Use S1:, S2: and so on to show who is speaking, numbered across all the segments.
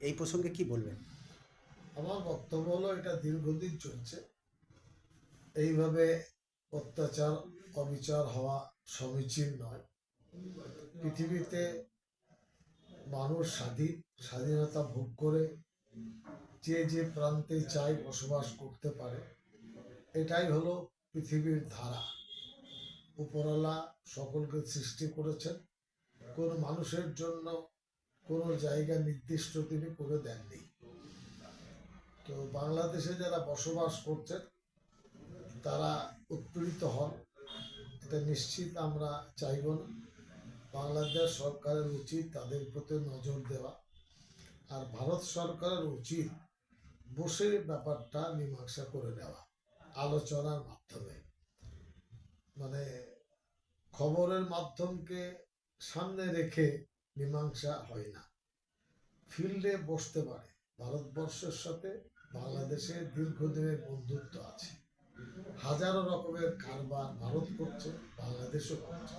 S1: এই প্রসঙ্গে কি বলবেন?
S2: আমার বক্তব্য হলো, এটা দীর্ঘদিন চলছে। এইভাবে অত্যাচার, অবিচার হওয়া সমীচীন নয়। পৃথিবীতে মানুষ স্বাধীন, স্বাধীনতা ভোগ করে যে যে প্রান্তে চাই বসবাস করতে পারে, এটাই হলো পৃথিবীর ধারা। উপরওয়ালা সকলকে সৃষ্টি করেছেন। কোন মানুষের জন্য কোনো জায়গা নির্দিষ্ট তিনি করে দেননি। তো বাংলাদেশে যারা বসবাস করছেন, তারা উৎপীড়িত হন। এটা নিশ্চিত আমরা চাইব না। বাংলাদেশ সরকারের উচিত তাদের প্রতি নজর দেওয়া। আর ভারত সরকারের উচিত বসে ব্যাপারটা মীমাংসা করে নেওয়া, আলোচনার মাধ্যমে। মানে খবরের মাধ্যমকে সামনে রেখে মীমাংসা হয় না। ফিল্ডে বসতে পারে। ভারতবর্ষের সাথে বাংলাদেশের দীর্ঘদিনের বন্ধুত্ব আছে। হাজারো রকমের কারবার ভারত করছে, বাংলাদেশও করছে।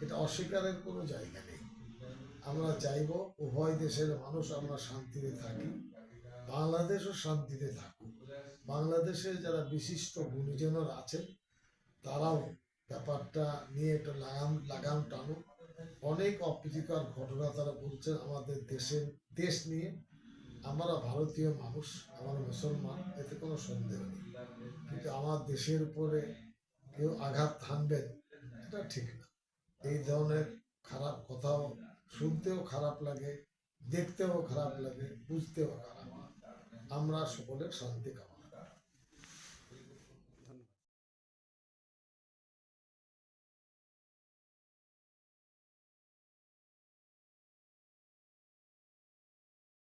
S2: এটা অস্বীকারের কোনো জায়গা নেই। আমরা চাইব উভয় দেশের মানুষ আমরা শান্তিতে থাকি, বাংলাদেশও শান্তিতে থাকুক। বাংলাদেশে যারা বিশিষ্ট গুণীজনরা আছেন, তারাও ব্যাপারটা নিয়ে একটু লাগাম লাগাম টানুক। অনেক অপ্রীতিকর ঘটনা তারা বলছেন আমাদের দেশের দেশ নিয়ে। আমরা ভারতীয় মানুষ, আমরা মুসলমান, এতে কোনো সন্দেহ নেই। কিন্তু আমার দেশের উপরে কেউ আঘাত হানবেন, এটা ঠিক না। এই ধরনের খারাপ কথাও শুনতেও খারাপ লাগে, দেখতেও খারাপ লাগে, বুঝতেও খারাপ আমরা সকলে শান্তি কামনা